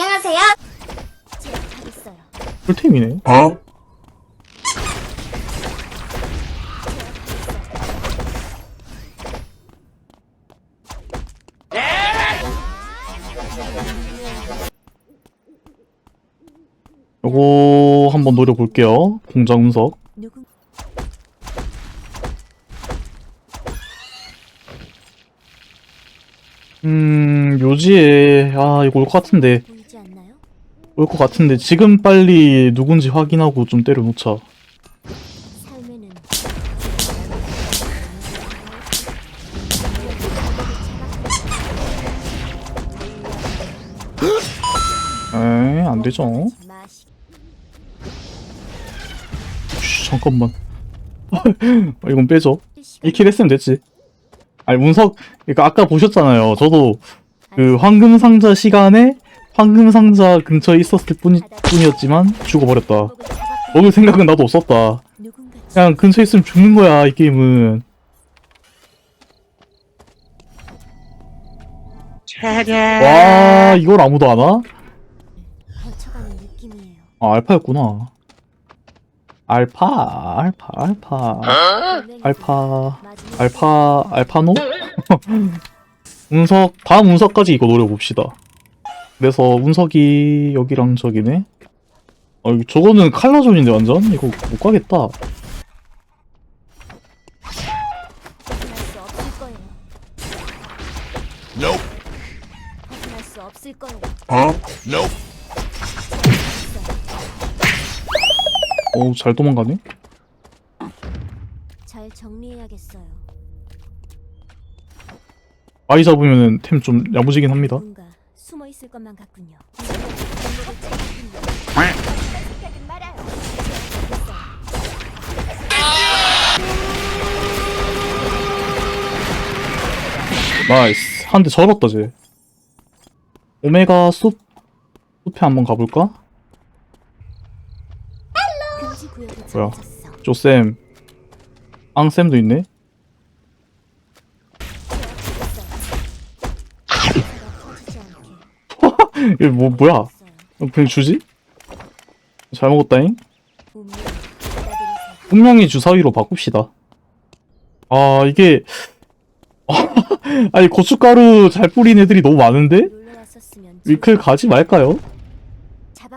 안녕하세요. 풀템이네. 어? 요거 한번 노려볼게요. 공장 운석. 누군 음, 묘지에, 아, 이거 올 것 같은데. 올 것 같은데. 지금 빨리 누군지 확인하고 좀 때려놓자. 에이, 안 되죠. 마시 쉬, 잠깐만. 아, 이건 빼죠. 1킬 했으면 됐지. 아니, 운석, 그니까 아까 보셨잖아요. 저도 그 황금 상자 시간에 황금 상자 근처에 있었을 뿐이, 뿐이었지만 죽어버렸다. 먹을 생각은 나도 없었다. 그냥 근처에 있으면 죽는 거야, 이 게임은. 와, 이걸 아무도 안 와? 아, 알파였구나. 알파, 알파, 알파. 알파, 알파, 알파노? 운석, 다음 운석까지 이거 노려봅시다. 그래서 운석이 여기랑 저기네? 어, 이거 저거는 칼라존인데 완전? 이거 못 가겠다. 벗어날 수 없을 거예요. Nope. 벗어날 수 없을 거예요. Huh? Nope. 어우, 잘 도망가네? 잘 정리해야겠어요. 많이 잡으면 템좀 야무지긴 합니다. 누군가 숨어 있을 것만 같군요. 생각은 말아요. 나이스. 한대 절었다, 쟤. 오메가 숲, 숲에 한번 가볼까? 금지 구역에 뭐야? 쪼쌤. 앙쌤도 있네? 이거 뭐, 뭐야? 그냥 주지? 잘 먹었다잉? 분명히 주사위로 바꿉시다. 아, 이게. 아니, 고춧가루 잘 뿌린 애들이 너무 많은데? 위클 가지 말까요?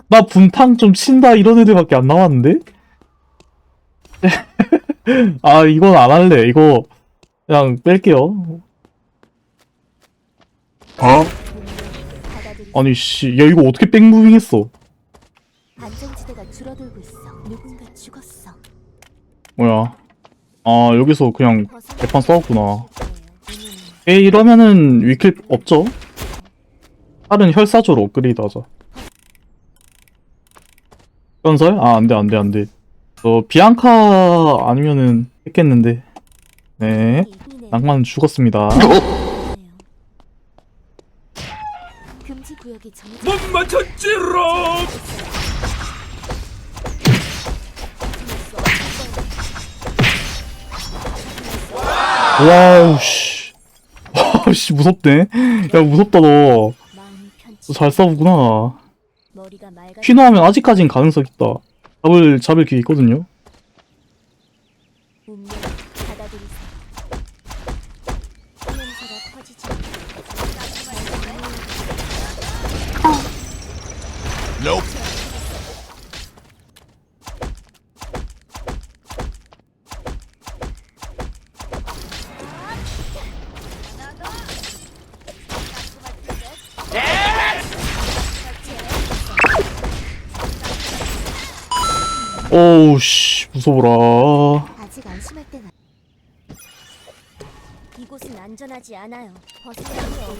나 분탕 좀 친다 이런 애들밖에 안 나왔는데? 아, 이건 안 할래. 이거 그냥 뺄게요. Huh? 아니, 씨. 야, 이거 어떻게 백무빙 했어? 안정지대가 줄어들고 있어. 누군가 죽었어. 뭐야. 아, 여기서 그냥 개판 싸웠구나. 에 이러면은 위클 없죠? 다른 혈사조로 업그레이드 하자. 건설? 아, 안 돼, 안 돼, 안 돼. 저, 비앙카 아니면은 했겠는데. 네. 낭만 죽었습니다. 금지 구역이 정해져. 못 맞췄지롱! 와우, 씨. 와우, 씨, 무섭네. 야, 무섭다, 너. 마음이 편치. 너잘 싸우구나. 머리가 맑아. 퀴노하면 아직까진 가능성 있다. 잡을, 잡을 기회 있거든요. 운명 받아들이세요. 냄새가 퍼지지 않게. Nope. 오우, 씨, 무서워라. 아직 안심할 때가. 이곳은 안전하지 않아요. 벗어나기 어려운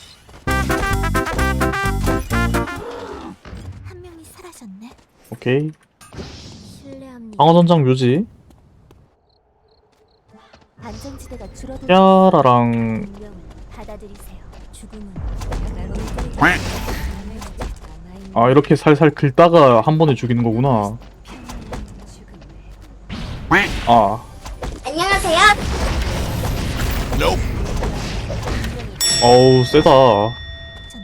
오케이. 방어전장 묘지. 야라랑 운명을 받아들이세요. 죽음은 아 이렇게 살살 긁다가 한 번에 죽이는 거구나. 아, 안녕하세요. 어우 세다.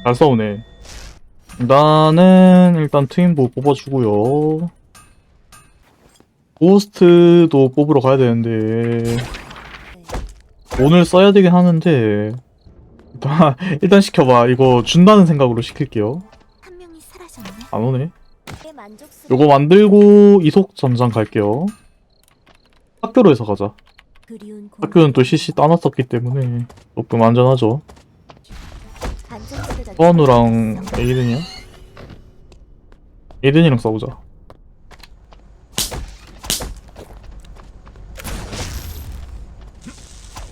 잘 싸우네. 나는 일단 트윈보 뽑아주고요. 고스트도 뽑으러 가야 되는데 오늘 써야 되긴 하는데 일단, 일단 시켜봐. 이거 준다는 생각으로 시킬게요. 한 명이 사라졌네. 안 오네. 요거 만들고 이속 전장 갈게요. 학교로 해서 가자. 학교는 또 CC 따놨었기 때문에 조금 안전하죠. 있어. 에이든이야? 에이든이랑 싸우자.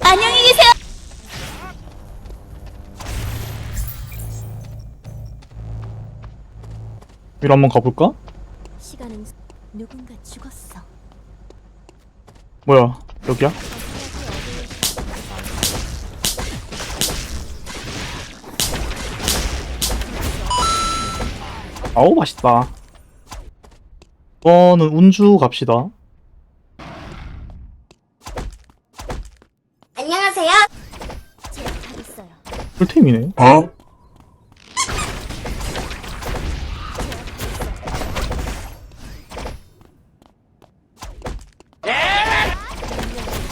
안녕히 계세요. 위로 한번 가볼까? 시간은 누군가 죽었어. 뭐야, 여기야? 아우, 맛있다. 이거는 운주 갑시다. 안녕하세요. 제압하겠어요. 풀템이네. Huh?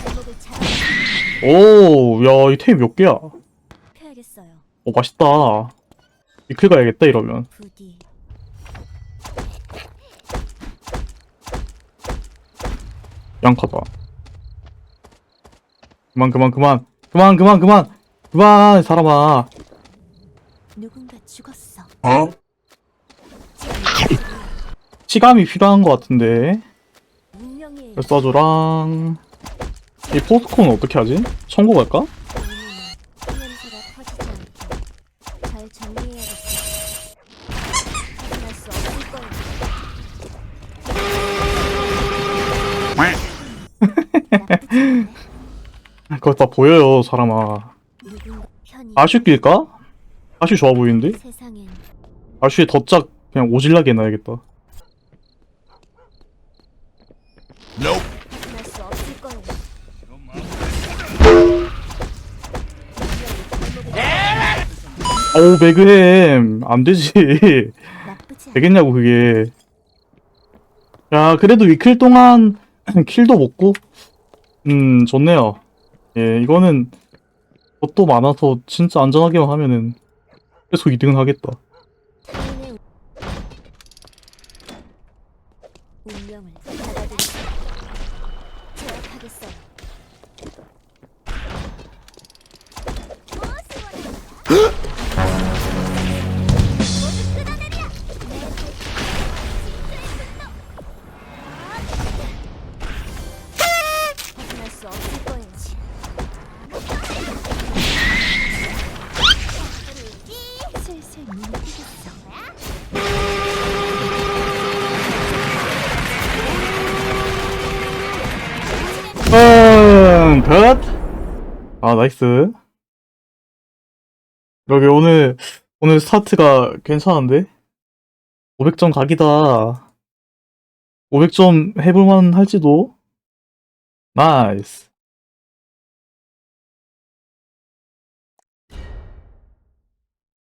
발목을 잘 오, 야, 이 템 몇 개야? 펴야겠어요. 오, 맛있다. 이클 가야겠다, 이러면. 부디. 양카다. 그만, 그만, 그만. 그만, 그만, 그만. 그만, 사람아. 누군가 죽었어. Huh? 치감이 필요한 것 같은데. 운명이에요. 열사조랑 이 포스코는 어떻게 하지? 청구 갈까? 그거 다 보여요 사람아 누군가 편히 아슈 낄까? 아슈 좋아 보이는데? 세상엔 아슈에 덧짝 그냥 오질나게 해놔야겠다. 확인할 수 없을 거예요. 어우 배그햄 안 되지 나쁘지 않아. 되겠냐고 그게 야 그래도 위클 동안 킬도 먹고 음 좋네요 예 이거는 것도 많아서 진짜 안전하게만 하면은 계속 2등은 하겠다 나이스. 여기 오늘, 오늘 스타트가 괜찮은데? 500점 각이다. 500점 해볼만 할지도? 나이스.